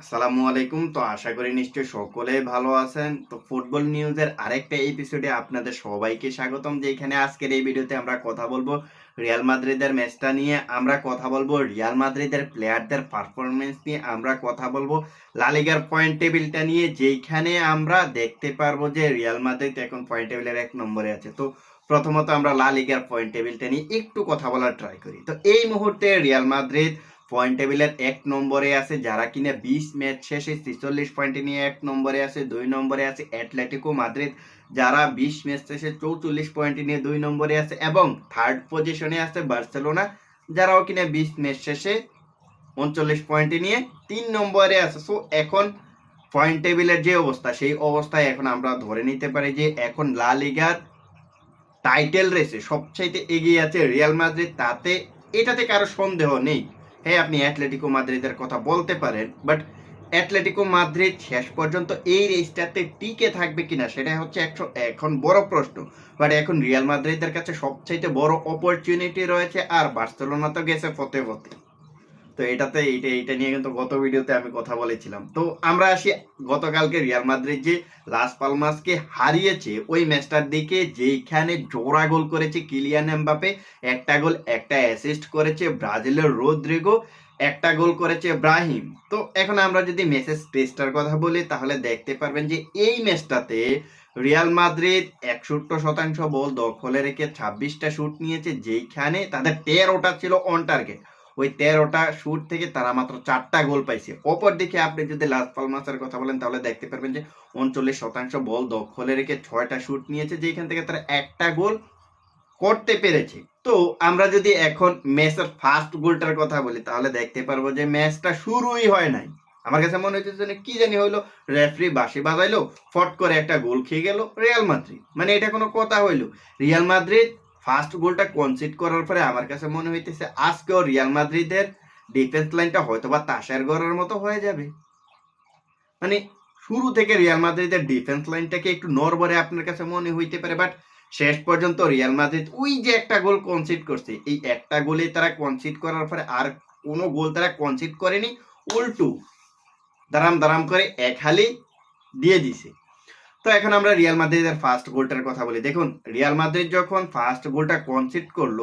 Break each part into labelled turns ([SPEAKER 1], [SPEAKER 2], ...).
[SPEAKER 1] আসসালামু আলাইকুম। তো আশা করি নিশ্চয়ই সকলে ভালো আছেন। তো ফুটবল নিউজের আরেকটা এপিসোডে আপনাদের সবাইকে স্বাগতম যেখানে আজকের এই ভিডিওতে আমরা কথা বলব রিয়াল মাদ্রিদের ম্যাচটা নিয়ে। আমরা কথা বলব রিয়াল মাদ্রিদের প্লেয়ারদের পারফরমেন্স নিয়ে। আমরা কথা বলব লালিগার পয়েন্ট টেবিলটা নিয়ে, যেইখানে আমরা দেখতে পারব যে রিয়াল মাদ্রিদ এখন পয়েন্ট টেবিলের এক নম্বরে আছে। তো প্রথমত আমরা লালিগার পয়েন্ট টেবিলটা নিয়ে একটু কথা বলার ট্রাই করি। তো এই মুহূর্তে রিয়াল মাদ্রিদ পয়েন্ট টেবিলের এক নম্বরে আছে, যারা কিনা বিশ ম্যাচ শেষে ছিচল্লিশ পয়েন্টে নিয়ে এক নম্বরে আছে, দুই নম্বরে আছে অ্যাটলেটিকো মাদ্রিদ, যারা বিশ ম্যাচ শেষে চৌচল্লিশ পয়েন্টে নিয়ে দুই নম্বরে আছে এবং থার্ড পজিশনে আছে বার্সেলোনা, যারাও কিনা বিশ ম্যাচ শেষে উনচল্লিশ পয়েন্টে নিয়ে তিন নম্বরে আছে। সো এখন পয়েন্ট টেবিলের যে অবস্থা, সেই অবস্থায় এখন আমরা ধরে নিতে পারি যে এখন লা লিগার টাইটেল রেসে সবচাইতে এগিয়ে আছে রিয়াল মাদ্রিদ, তাতে এটাতে কারও সন্দেহ নেই। হ্যাঁ আপনি অ্যাটলেটিকো মাদ্রিদের কথা বলতে পারেন বাট অ্যাটলেটিকো মাদ্রিদ শেষ পর্যন্ত এই রেসটাতে টিকে থাকবে কিনা সেটা হচ্ছে একশো, এখন বড় প্রশ্ন। বাট এখন রিয়াল মাদ্রিদের কাছে সবচাইতে বড় অপরচুনিটি রয়েছে, আর বার্সেলোনা তো গেছে ফতে ফতে। তো এটাতে এইটা এইটা নিয়ে কিন্তু গত ভিডিওতে আমি কথা বলেছিলাম। তো আমরা আসি গতকালকে রিয়াল মাদ্রিদ যে লাস পালমাসকে হারিয়েছে, ওই ম্যাচটার দিকে যেখানে জোড়া গোল করেছে কিলিয়ান এমবাপে একটা গোল, একটা অ্যাসিস্ট করেছে ব্রাজিলের রোদ্রিগো, একটা গোল করেছে ব্রাহিম তো এখন আমরা যদি মেসেজ টেস্টার কথা বলি, তাহলে দেখতে পারবেন যে এই ম্যাচটাতে রিয়াল মাদ্রিদ একষট্টি শতাংশ বল দখলে রেখে ছাব্বিশটা শুট নিয়েছে, যেইখানে তাদের তেরোটা ছিল অন টার্গেট ওই তেরোটা শুট থেকে তারা মাত্র চারটা গোল পাইছে। অপর দিকে আপনি যদি লাস পালমাসের কথা বলেন, তাহলে দেখতে পারবেন যে উনচল্লিশ শতাংশ বল দখলে রেখে ছয়টা শুট নিয়েছে যেখান থেকে তারা একটা গোল করতে পেরেছে। তো আমরা যদি এখন ম্যাচের ফার্স্ট গোলটার কথা বলি, তাহলে দেখতে পারব যে ম্যাচটা শুরুই হয় নাই। আমার কাছে মনে হচ্ছে যে কি জানি হইল রেফারি বাঁশি বাজাইলো, ফট করে একটা গোল খেয়ে গেল রিয়াল মাদ্রিদ মানে এটা কোনো কথা হইল। রিয়াল মাদ্রিদ ফার্স্ট গোলটা কনসিড করার পরে আমার কাছে মনে হইতেছে আজকেও রিয়াল মাদ্রিদের ডিফেন্স লাইনটা হয়তো বা তাসের গড়ার মতো হয়ে যাবে। মানে শুরু থেকে রিয়াল মাদ্রিদের ডিফেন্স লাইনটাকে একটু নরবরে আপনার কাছে মনে হইতে পারে বাট শেষ পর্যন্ত রিয়াল মাদ্রিদ ওই যে একটা গোল কনসিড করছে, এই একটা গোলে তারা কনসিড করার পরে আর কোনো গোল তারা কনসিড করেনি, উল্টু দারাম দারাম করে এক হালি দিয়ে দিছে। তো এখন আমরা রিয়াল মাদ্রিদের ফার্স্ট গোলটার কথা বলি। দেখুন রিয়াল মাদ্রিদ যখন ফার্স্ট গোলটা কনসিড করল,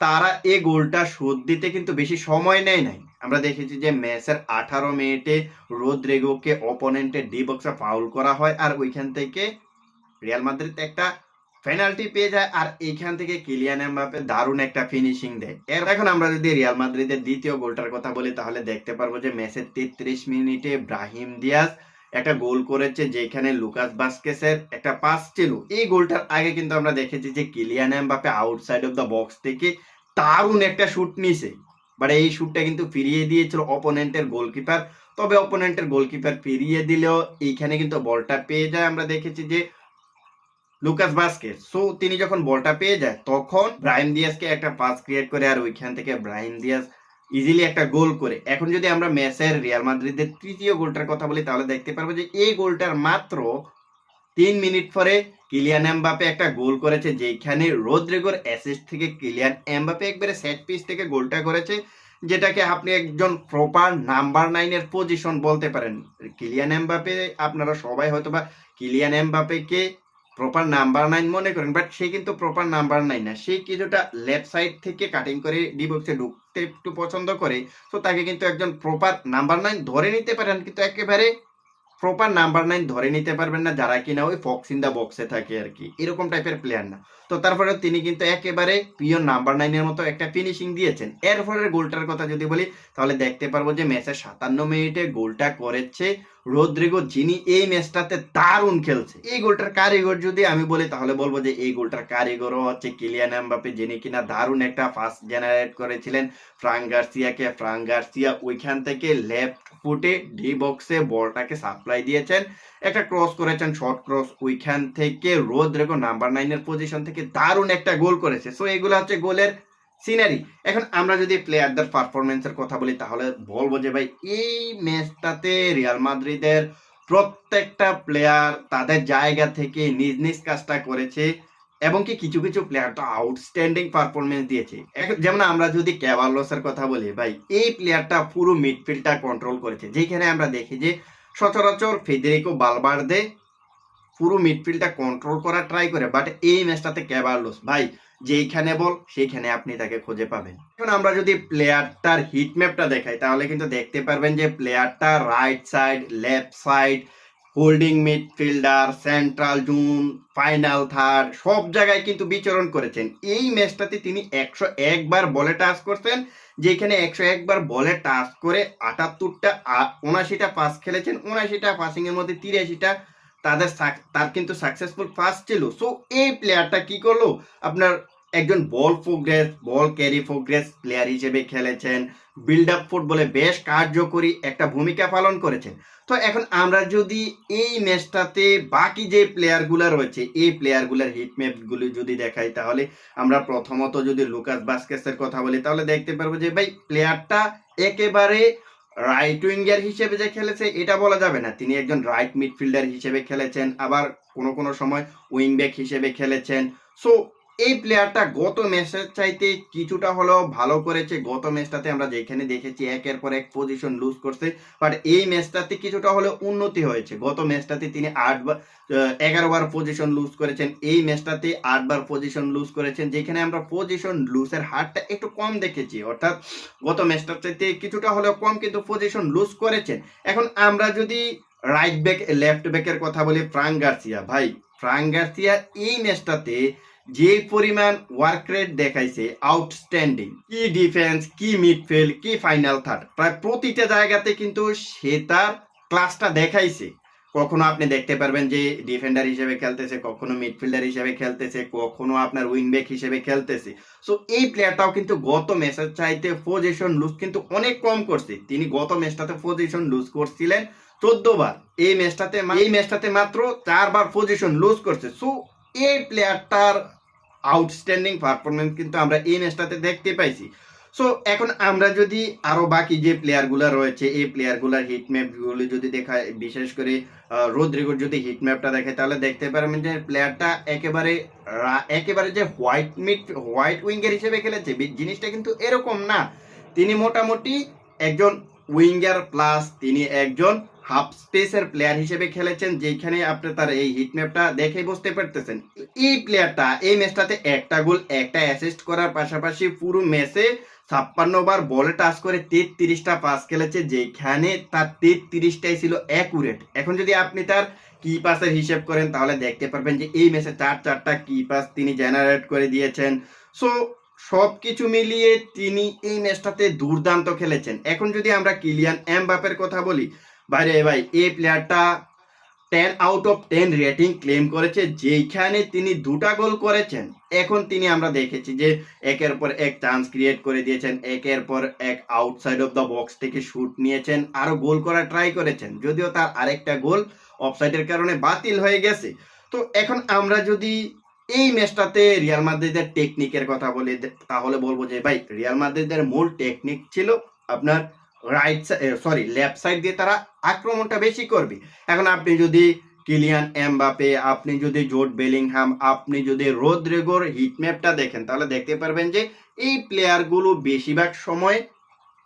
[SPEAKER 1] তারা এই গোলটা শোধ দিতে কিন্তু বেশি সময় নেয় নাই। আমরা দেখেছি যে ম্যাচের আঠারো মিনিটে রোদ্রেগোকে অপোনেন্টের ডি বক্সে ফাউল করা হয় আর ওইখান থেকে রিয়াল মাদ্রিদ একটা পেনাল্টি পেয়ে যায় আর এইখান থেকে কিলিয়ান এমবাপে দারুণ একটা ফিনিশিং দেয়। এর এখন আমরা যদি রিয়াল মাদ্রিদের দ্বিতীয় গোলটার কথা বলি, তাহলে দেখতে পারব যে ম্যাচের তেত্রিশ মিনিটে ব্রাহিম দিয়াস একটা গোল করেছে যেখানে লুকাস বাস্কেসের একটা পাস ছিল। এই গোলটার আগে কিন্তু আমরা দেখেছি যে Kylian Mbappe outside of the box থেকে দারুণ একটা শুট নিছে বাট এই শুটটা কিন্তু ফিরিয়ে দিয়েছিল অপোনেন্টের গোলকিপার তবে অপোনেন্টের গোলকিপার ফিরিয়ে দিলেও এইখানে কিন্তু বলটা পেয়ে যায়। আমরা দেখেছি যে লুকাস বাস্কেট সো তিনি যখন বলটা পেয়ে যায়, তখন ব্রাহিম দিয়াসকে একটা পাস ক্রিয়েট করে আর ওইখান থেকে ব্রাহিম দিয়াস ইজিলি একটা গোল করে। এখন যদি আমরা ম্যাচের রিয়াল মাদ্রিদের তৃতীয় গোলটার কথা বলি, তাহলে দেখতে পারব যে এই গোলটার মাত্র তিন মিনিট পরে কিলিয়ান এমবাপে একটা গোল করেছে যেখানে রোদ্রিগোর অ্যাসিস্ট থেকে কিলিয়ান এমবাপে একবারে সেট পিস থেকে গোলটা করেছে, যেটাকে আপনি একজন প্রপার নাম্বার নাইনের পজিশন বলতে পারেন। কিলিয়ান এমবাপে আপনারা সবাই হয়তো বা কিলিয়ান এমবাপেকে প্রপার নাম্বার নাইন মনে করেন বাট সে কিন্তু প্রপার নাম্বার নাইন না। সে কিছুটা লেফট সাইড থেকে কাটিং করে ডিবক্সে ঢুকতে একটু পছন্দ করে তো তাকে কিন্তু একজন প্রপার নাম্বার নাইন ধরে নিতে পারেন। কিন্তু একেবারে প্রপার নাম্বার নাইন ধরে নিতে পারবেন না, যারা কিনা ওই ফক্স ইন দা বক্সে থাকে আর কি। এরকম টাইপের প্লেয়ার না। তো তারপরে তিনি কিন্তু একেবারে পিওর নাম্বার নাইনের মতো একটা ফিনিশিং দিয়েছেন। এরপরের গোলটার কথা যদি বলি, তাহলে দেখতে পারব যে ম্যাচের সাতান্ন মিনিটে গোলটা করেছে রোদ্রিগো, যিনি এই ম্যাচটাতে দারুণ খেলছে। এই গোলটার কারিগর যদি আমি বলি, তাহলে বলব যে এই গোলটার কারিগরও হচ্ছে কিলিয়ান এমবাপে যিনি কিনা দারুণ একটা ফাস্ট জেনারেট করেছিলেন। ফ্রাঙ্ক গার্সিয়াকে, ফ্রাঙ্ক গার্সিয়া ওইখান থেকে লেফট ফুটে ডি বক্সে বলটাকে সাপ্লাই দিয়েছেন। একটা ক্রস করেছেন শর্ট ক্রস ওইখান থেকে রোদ্রেগো নাম্বার নাইনের পজিশন থেকে দারুণ একটা গোল করেছে। সো এগুলো হচ্ছে গোলের সিনারি এখন আমরা যদি প্লেয়ারদের পারফরমেন্সের কথা বলি, তাহলে বলব যে ভাই, এই ম্যাচটাতে রিয়াল মাদ্রিদের প্রত্যেকটা প্লেয়ার তাদের জায়গা থেকে নিজ নিজ কাজটা করেছে। এবং কি কিছু কিছু প্লেয়ার তো আউটস্ট্যান্ডিং পারফরমেন্স দিয়েছে। যেমন আমরা যদি ক্যাভারলসের কথা বলি, ভাই, এই প্লেয়ারটা পুরো মিডফিল্ডটা কন্ট্রোল করেছে। যেখানে আমরা দেখি যে সচরাচর ফেদেরিকো বালবার্দে পুরো মিডফিল্ডটা কন্ট্রোল করার ট্রাই করে বাট এই ম্যাচটাতে ক্যাভারলস ভাই, যেইখানে বল, সেইখানে আপনি তাকে খুঁজে পাবেন। এখন আমরা যদি প্লেয়ারটার হিট ম্যাপটা দেখাই, তাহলে কিন্তু দেখতে পারবেন যে প্লেয়ারটা right side left side holding midfielder central zone final third সব জায়গায় কিন্তু বিচরণ করেছেন। এই ম্যাচটাতে তিনি একশো একবার বলে টাচ করছেন, যেখানে একশো একবার বলে টাচ করে আটাত্তরটা উনাশিটা পাস খেলেছেন। উনাশিটা পাসিং এর মধ্যে তিরাশিটা তাদের তার কিন্তু সাকসেসফুল পাস ছিল। সো এই প্লেয়ারটা কি করল? আপনার একজন ball progress ball carry progress player হিসেবে খেলেছেন বিল্ড আপ ফুটবলে বেশ কার্যকরী একটা ভূমিকা পালন করেছেন। তো এখন আমরা যদি এই ম্যাচটাতে বাকি যে প্লেয়ারগুলো রয়েছে, এই প্লেয়ারগুলোর হিট ম্যাপগুলি যদি দেখাই তাহলে আমরা প্রথমত যদি লুকাস বাস্কেসের কথা বলি, তাহলে দেখতে পারব যে ভাই প্লেয়ারটা একেবারে রাইট উইঙ্গার হিসেবে যে খেলেছে, এটা বলা যাবে না। তিনি একজন রাইট মিডফিল্ডার হিসেবে খেলেছেন, আবার কোনো কোনো সময় উইং ব্যাক হিসেবে খেলেছেন। সো এই প্লেয়ারটা গত ম্যাচের চাইতে কিছুটা হলেও ভালো করেছে। গত ম্যাচটাতে আমরা যেখানে দেখেছি একের পর এক পজিশন লুজ করছে বাট এই ম্যাচটাতে কিছুটা হলেও উন্নতি হয়েছে। গত ম্যাচটাতে তিনি আটবার এগারো বার পজিশন লুজ করেছেন। এই ম্যাচটাতে আটবার পজিশন লুজ করেছেন, যেখানে আমরা পজিশন লুজের হারটা একটু কম দেখেছি। অর্থাৎ গত ম্যাচটার চাইতে কিছুটা হলেও কম কিন্তু পজিশন লুজ করেছেন। এখন আমরা যদি রাইট ব্যাক লেফট ব্যাকের কথা বলি, ফ্রাঙ্ক গার্সিয়া। ভাই, ফ্রাঙ্ক গার্সিয়া এই ম্যাচটাতে যে পরিমাণ ওয়ার্ক রেট দেখাইছে আউটস্ট্যান্ডিং কি ডিফেন্স কি মিডফিল্ড কি ফাইনাল থার্ড প্রায় প্রতিটা জায়গাতে কিন্তু সে তার ক্লাসটা দেখাইছে। কখনো আপনি দেখতে পারবেন যে ডিফেন্ডার হিসেবে খেলতেছে, কখনো মিডফিল্ডার হিসেবে খেলতেছে, কখনো আপনার উইং ব্যাক হিসেবে খেলতেছে। সো এই প্লেয়ারটাও কিন্তু গত ম্যাচের চাইতে পজিশন লুজ কিন্তু অনেক কম করছে। তিনি গত ম্যাচটাতে পজিশন লুজ করছিলেন চোদ্দ বার। এই ম্যাচটাতে এই ম্যাচটাতে মাত্র চারবার পজিশন লুজ করছে। সো এই প্লেয়ারটার আউটস্ট্যান্ডিং পারফরমেন্স কিন্তু আমরা এই ম্যাচটাতে দেখতে পাইছি। সো এখন আমরা যদি আরও বাকি যে প্লেয়ারগুলো রয়েছে, এই প্লেয়ারগুলোর হিট ম্যাপগুলো যদি দেখায়, বিশেষ করে রোদ্রিগোর যদি হিটম্যাপটা দেখে, তাহলে দেখতে পারবেন যে প্লেয়ারটা একেবারে একেবারে যে হোয়াইট মিড হোয়াইট উইঙ্গার হিসেবে খেলেছে জিনিসটা কিন্তু এরকম না। তিনি মোটামুটি একজন উইঙ্গার প্লাস তিনি একজন হাফ স্পেসের প্লেয়ার হিসেবে খেলেছেন, যেখানে আপনি তার এই হিট ম্যাপটা দেখে বুঝতে পারতেছেন। এই প্লেয়ারটা এই ম্যাচটাতে একটা গোল, একটা অ্যাসিস্ট করার পাশাপাশি পুরো ম্যাচে ছাপ্পান্ন বার বলে টাচ করে তেত্রিশটা পাস খেলেছে, যেখানে তার তেত্রিশটাই ছিল অ্যাকুরেট এখন যদি আপনি তার কি পাসের হিসেব করেন, তাহলে দেখতে পারবেন যে এই ম্যাচে চার চারটা কি পাস তিনি জেনারেট করে দিয়েছেন। সো সব কিছু মিলিয়ে তিনি এই ম্যাচটাতে দুর্দান্ত খেলেছেন। এখন যদি আমরা কিলিয়ান এমবাপের কথা বলি বাইরে ভাই এই প্লেয়ারটা ten out of ten rating claim করেছে যেখানে তিনি দুটা গোল করেছেন। এখন তিনি আমরা দেখেছি যে একের পর এক চান্স ক্রিয়েট করে দিয়েছেন, একের পর এক আউটসাইড অফ দ্য বক্স থেকে শুট নিয়েছেন আরও গোল করার ট্রাই করেছেন। যদিও তার আরেকটা গোল অফসাইডের কারণে বাতিল হয়ে গেছে। তো এখন আমরা যদি এই ম্যাচটাতে রিয়াল মাদ্রিদের টেকনিকের কথা বলি, তাহলে বলব যে ভাই রিয়াল মাদ্রিদের মূল টেকনিক ছিল আপনার রাইট সরি লেফট সাইড দিয়ে তারা আক্রমণটা বেশি করবে। এখন আপনি যদি কিলিয়ান এমবাপে আপনি যদি জোট বেলিংহাম, আপনি যদি রোদ্রেগোর হিটম্যাপটা দেখেন, তাহলে দেখতে পারবেন যে এই প্লেয়ারগুলো বেশিরভাগ সময়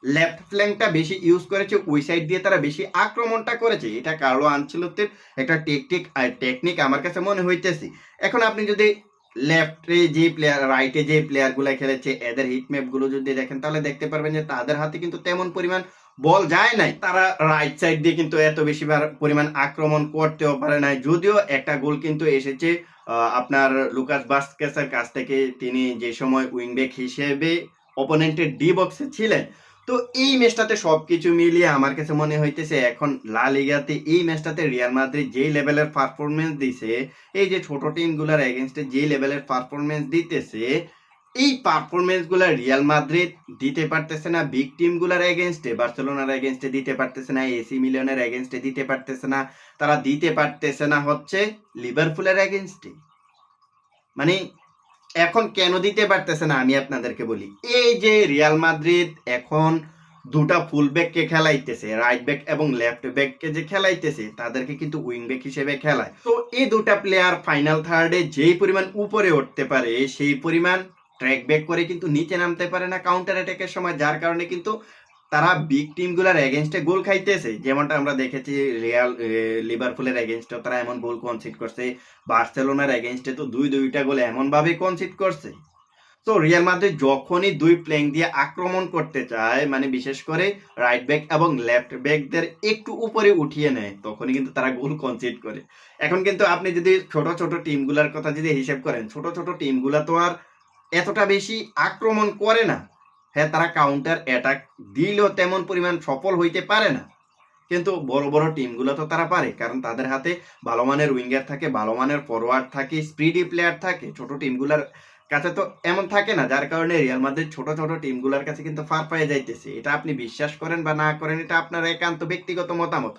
[SPEAKER 1] লেফট ফ্ল্যাঙ্কটা বেশি ইউজ করেছে, ওই সাইড দিয়ে তারা বেশি আক্রমণটা করেছে। এটা কার্লো আনচেলত্তির একটা টেকটিক টেকনিক আমার কাছে মনে হইতেছে। এখন আপনি যদি লেফটে যে প্লেয়ার রাইটে যে প্লেয়ারগুলো খেলেছে, এদের হিটম্যাপগুলো যদি দেখেন, তাহলে দেখতে পারবেন যে তাদের হাতে কিন্তু তেমন পরিমাণ বল যায় নাই। তারা রাইট সাইড দিয়ে কিন্তু এত বেশি পরিমাণ আক্রমণ করতেও পারে নাই। যদিও একটা গোল কিন্তু এসেছে আপনার লুকাস বাস্কেসের কাছ থেকে। তিনি যে সময় উইংব্যাক হিসেবে অপোনেন্টের ডি বক্সে ছিলেন তো এই ম্যাচটাতে সবকিছু মিলিয়ে আমার কাছে মনে হইতেছে এখন লা লিগাতে এই ম্যাচটাতে রিয়াল মাদ্রিদ যেই লেভেলের পারফরমেন্স দিছে, এই যে ছোট টিমগুলোর এগেনস্টে যে লেভেলের পারফরমেন্স দিতেছে, এই পারফরমেন্সগুলা রিয়াল মাদ্রিদ দিতে পারতেছে না বিগ টিমগুলার এগেনস্টে বার্সেলোনার এগেনস্টে দিতে পারতেছে না এসি মিলিয়নের এগেনস্টে দিতে পারতেছে না, তারা দিতে পারতেছে না হচ্ছে লিভারপুলের এগেনস্টে মানে এখন কেন দিতে পারতেছে না আমি আপনাদেরকে বলি। এই যে রিয়াল মাদ্রিদ এখন দুটা ফুল ব্যাককে খেলাইতেছে রাইট ব্যাক এবং লেফট ব্যাককে যে খেলাইতেছে, তাদেরকে কিন্তু উইং ব্যাক হিসেবে খেলায়। তো এই দুটা প্লেয়ার ফাইনাল থার্ডে যেই পরিমাণ উপরে উঠতে পারে, সেই পরিমাণ ট্র্যাক ব্যাক করে কিন্তু নিচে নামতে পারে না কাউন্টার অ্যাটাকের সময়, যার কারণে কিন্তু তারা বিগ টিমগুলোর এগেনস্টে গোল খাইতেছে। যেমনটা আমরা দেখেছি রিয়াল লিভারপুলের এগেনস্টে তারা এমন গোল কনসিড করছে। বার্সেলোনার এগেনস্টে তো দুই দুইটা গোল এমন ভাবে কনসিড করছে। তো রিয়াল মাদ্রিদ যখনই দুই প্লেং দিয়ে আক্রমণ করতে চায় মানে বিশেষ করে রাইট ব্যাক এবং লেফট ব্যাকদের একটু উপরে উঠিয়ে নেয়, তখনই কিন্তু তারা গোল কনসিড করে। এখন কিন্তু আপনি যদি ছোট ছোট টিমগুলোর কথা যদি হিসেব করেন, ছোট ছোট টিমগুলো তো আর এতটা বেশি আক্রমণ করে না। হ্যাঁ তারা কাউন্টার অ্যাটাক দিলেও তেমন পরিমাণ সফল হইতে পারে না। কিন্তু বড় বড় টিমগুলো তো তারা পারে, কারণ তাদের হাতে ভালো মানের উইঙ্গার থাকে, ভালো মানের ফরওয়ার্ড থাকে স্পিডি প্লেয়ার থাকে। ছোট টিমগুলোর কাছে তো এমন থাকে না, যার কারণে রিয়াল মাদ্রিদ ছোট ছোট টিমগুলোর কাছে কিন্তু ফার পায়ে যাইতেছে। এটা আপনি বিশ্বাস করেন বা না করেন, এটা আপনার একান্ত ব্যক্তিগত মতামত।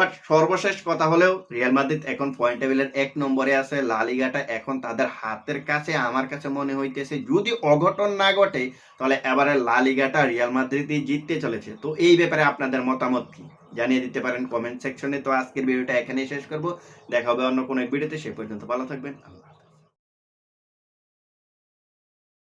[SPEAKER 1] বাট সর্বশেষ কথা হলেও রিয়াল মাদ্রিদ এখন পয়েন্ট টেবিলের এক নম্বরে আছে। লা লিগাটা এখন তাদের হাতের কাছে, আমার কাছে মনে হইতেছে যদি অঘটন না ঘটে, তাহলে এবারে লালিগাটা রিয়াল মাদ্রিদই জিততে চলেছে। তো এই ব্যাপারে আপনাদের মতামত কি? জানিয়ে দিতে পারেন কমেন্ট সেকশনে তো আজকের ভিডিওটা এখানেই শেষ করব। দেখা হবে অন্য কোনো এক ভিডিওতে সে পর্যন্ত ভালো থাকবেন। আল্লাহ